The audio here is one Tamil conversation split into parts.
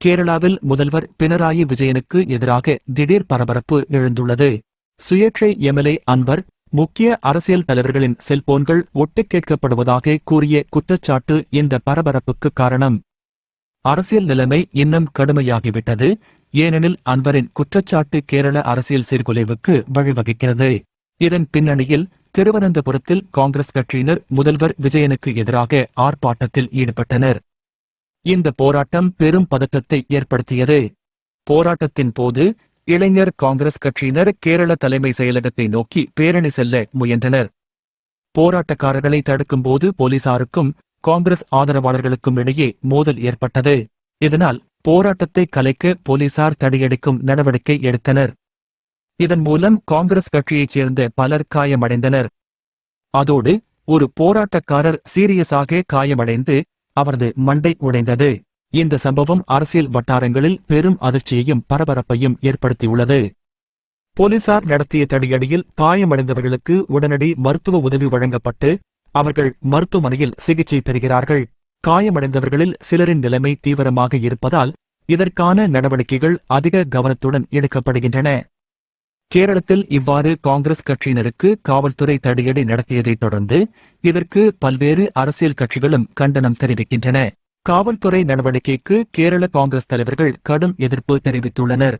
கேரளாவில் முதல்வர் பினராயி விஜயனுக்கு எதிராக திடீர் பரபரப்பு எழுந்துள்ளது. சுயேட்சை எம்எல்ஏ அன்பர் முக்கிய அரசியல் தலைவர்களின் செல்போன்கள் ஒட்டு கேட்கப்படுவதாக கூறிய குற்றச்சாட்டு இந்த பரபரப்புக்கு காரணம். அரசியல் நிலைமை இன்னும் கடுமையாகிவிட்டது ஏனெனில் அன்வரின் குற்றச்சாட்டு கேரள அரசியல் சீர்குலைவுக்கு வழிவகுக்கிறது. இதன் பின்னணியில் திருவனந்தபுரத்தில் காங்கிரஸ் கட்சியினர் முதல்வர் விஜயனுக்கு எதிராக ஆர்ப்பாட்டத்தில் ஈடுபட்டனர். இந்த போராட்டம் பெரும் பதக்கத்தை ஏற்படுத்தியது. போராட்டத்தின் போது இளைஞர் காங்கிரஸ் கட்சியினர் கேரள தலைமை செயலகத்தை நோக்கி பேரணி செல்ல முயன்றனர். போராட்டக்காரர்களை தடுக்கும்போது போலீசாருக்கும் காங்கிரஸ் ஆதரவாளர்களுக்கும் இடையே மோதல் ஏற்பட்டது. இதனால் போராட்டத்தை கலைக்க போலீசார் தடியடிக்கும் நடவடிக்கை எடுத்தனர். இதன் மூலம் காங்கிரஸ் கட்சியைச் சேர்ந்த பலர் காயமடைந்தனர். அதோடு ஒரு போராட்டக்காரர் சீரியஸாக காயமடைந்து அவரது மண்டை உடைந்தது. இந்த சம்பவம் அரசியல் வட்டாரங்களில் பெரும் அதிர்ச்சியையும் பரபரப்பையும் ஏற்படுத்தியுள்ளது. போலீசார் நடத்திய தடியடியில் காயமடைந்தவர்களுக்கு உடனடி மருத்துவ உதவி வழங்கப்பட்டு அவர்கள் மருத்துவமனையில் சிகிச்சை பெறுகிறார்கள். காயமடைந்தவர்களில் சிலரின் நிலைமை தீவிரமாக இருப்பதால் இதற்கான நடவடிக்கைகள் அதிக கவனத்துடன் எடுக்கப்படுகின்றன. கேரளத்தில் இவ்வாறு காங்கிரஸ் கட்சியினருக்கு காவல்துறை தடியடி நடத்தியதைத் தொடர்ந்து இதற்கு பல்வேறு அரசியல் கட்சிகளும் கண்டனம் தெரிவிக்கின்றன. காவல்துறை நடவடிக்கைக்கு கேரள காங்கிரஸ் தலைவர்கள் கடும் எதிர்ப்பு தெரிவித்துள்ளனர்.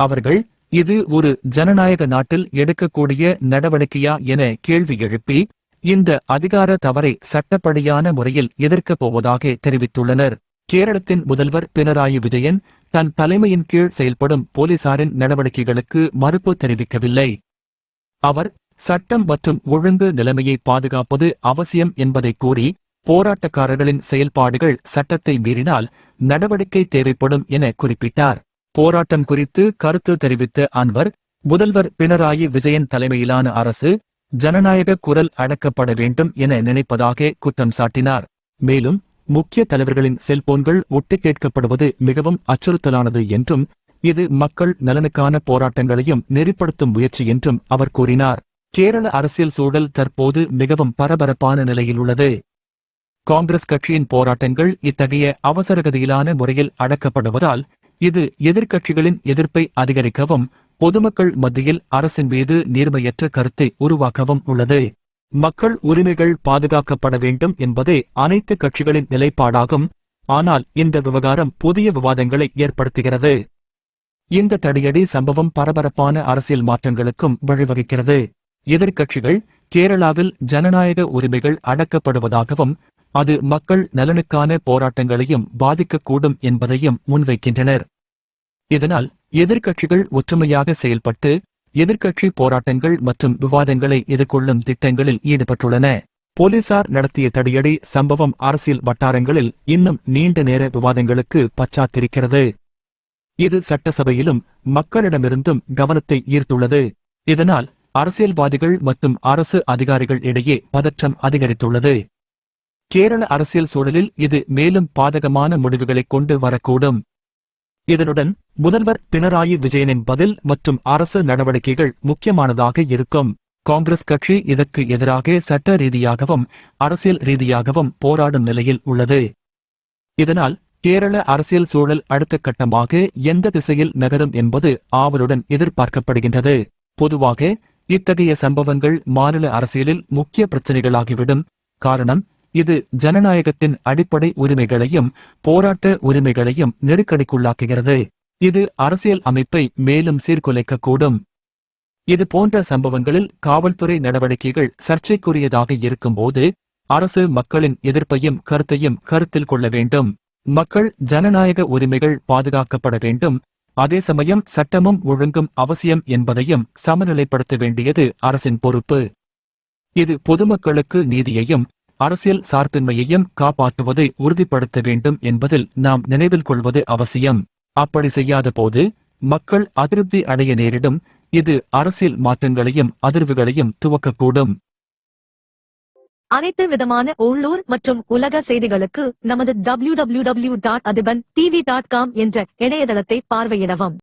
அவர்கள் இது ஒரு ஜனநாயக நாட்டில் எடுக்கக்கூடிய நடவடிக்கையா என கேள்வி எழுப்பி இந்த அதிகார தவறை சட்டப்படியான முறையில் எதிர்க்கப் போவதாக தெரிவித்துள்ளனர். கேரளத்தின் முதல்வர் பினராயி விஜயன் தன் தலைமையின் கீழ் செயல்படும் போலீசாரின் நடவடிக்கைகளுக்கு மறுப்பு தெரிவிக்கவில்லை. அவர் சட்டம் மற்றும் ஒழுங்கு நிலைமையை பாதுகாப்பது அவசியம் என்பதை கூறி போராட்டக்காரர்களின் செயல்பாடுகள் சட்டத்தை மீறினால் நடவடிக்கை தேவைப்படும் என குறிப்பிட்டார். போராட்டம் குறித்து கருத்து தெரிவித்த அன்வர் முதல்வர் பினராயி விஜயன் தலைமையிலான அரசு ஜனநாயக குரல் அடக்கப்பட வேண்டும் என நினைப்பதாக குற்றம் சாட்டினார். மேலும் முக்கிய தலைவர்களின் செல்போன்கள் ஒட்டு கேட்கப்படுவது மிகவும் அச்சுறுத்தலானது என்றும் இது மக்கள் நலனுக்கான போராட்டங்களையும் நெறிப்படுத்தும் முயற்சி என்றும் அவர் கூறினார். கேரள அரசியல் சூழல் தற்போது மிகவும் பரபரப்பான நிலையில் உள்ளது. காங்கிரஸ் கட்சியின் போராட்டங்கள் இத்தகைய அவசரகதியிலான முறையில் அடக்கப்படுவதால் இது எதிர்க்கட்சிகளின் எதிர்ப்பை அதிகரிக்கவும் பொதுமக்கள் மத்தியில் அரசின் மீது நேர்மையற்ற கருத்தை உருவாக்கவும் உள்ளது. மக்கள் உரிமைகள் பாதுகாக்கப்பட வேண்டும் என்பதே அனைத்து கட்சிகளின் நிலைப்பாடாகும். ஆனால் இந்த விவகாரம் புதிய விவாதங்களை ஏற்படுத்துகிறது. இந்த தடியடி சம்பவம் பரபரப்பான அரசியல் மாற்றங்களுக்கும் வழிவகுக்கிறது. எதிர்க்கட்சிகள் கேரளாவில் ஜனநாயக உரிமைகள் அடக்கப்படுவதாகவும் அது மக்கள் நலனுக்கான போராட்டங்களையும் பாதிக்கக்கூடும் என்பதையும் முன்வைக்கின்றனர். இதனால் எதிர்க்கட்சிகள் ஒற்றுமையாக செயல்பட்டு எதிர்க்கட்சி போராட்டங்கள் மற்றும் விவாதங்களை எதிர்கொள்ளும் திட்டங்களில் ஈடுபட்டுள்ளன. போலீசார் நடத்திய தடியடி சம்பவம் அரசியல் வட்டாரங்களில் இன்னும் நீண்ட நேர விவாதங்களுக்கு பச்சாத்திருக்கிறது. இது சட்டசபையிலும் மக்களிடமிருந்தும் கவனத்தை ஈர்த்துள்ளது. இதனால் அரசியல்வாதிகள் மற்றும் அரசு அதிகாரிகள் இடையே பதற்றம் அதிகரித்துள்ளது. கேரள அரசியல் சூழலில் இது மேலும் பாதகமான முடிவுகளை கொண்டு வரக்கூடும். இதனுடன் முதல்வர் பினராயி விஜயனின் பதில் மற்றும் அரசு நடவடிக்கைகள் முக்கியமானதாக இருக்கும். காங்கிரஸ் கட்சி இதற்கு எதிராக சட்ட ரீதியாகவும் அரசியல் ரீதியாகவும் போராடும் நிலையில் உள்ளது. இதனால் கேரள அரசியல் சூழல் அடுத்த கட்டமாக எந்த திசையில் நகரும் என்பது ஆவலுடன் எதிர்பார்க்கப்படுகின்றது. பொதுவாக இத்தகைய சம்பவங்கள் மாநில அரசியலில் முக்கிய பிரச்சினைகளாகிவிடும். காரணம் இது ஜனநாயகத்தின் அடிப்படை உரிமைகளையும் போராட்ட உரிமைகளையும் நெருக்கடிக்குள்ளாக்குகிறது. இது அரசியல் அமைப்பை மேலும் சீர்குலைக்கக்கூடும். இது போன்ற சம்பவங்களில் காவல்துறை நடவடிக்கைகள் சர்ச்சைக்குரியதாக இருக்கும்போது அரசு மக்களின் எதிர்ப்பையும் கருத்தையும் கருத்தில் கொள்ள வேண்டும். மக்கள் ஜனநாயக உரிமைகள் பாதுகாக்கப்பட வேண்டும். அதே சமயம் சட்டமும் ஒழுங்கும் அவசியம் என்பதையும் சமநிலைப்படுத்த வேண்டியது அரசின் பொறுப்பு. இது பொதுமக்களுக்கு நீதியையும் அரசியல் சார்பின்மையையும் காப்பாற்றுவதை உறுதிப்படுத்த வேண்டும் என்பதில் நாம் நினைவில் கொள்வது அவசியம். அப்படி செய்யாத போது மக்கள் அதிருப்தி அடைய நேரிடும். இது அரசியல் மாற்றங்களையும் அதிர்வுகளையும் துவக்கக்கூடும். அனைத்து விதமான உள்ளூர் மற்றும் உலக செய்திகளுக்கு நமது W W W dot Athiban TV dot com என்ற இணையதளத்தை பார்வையிடவும்.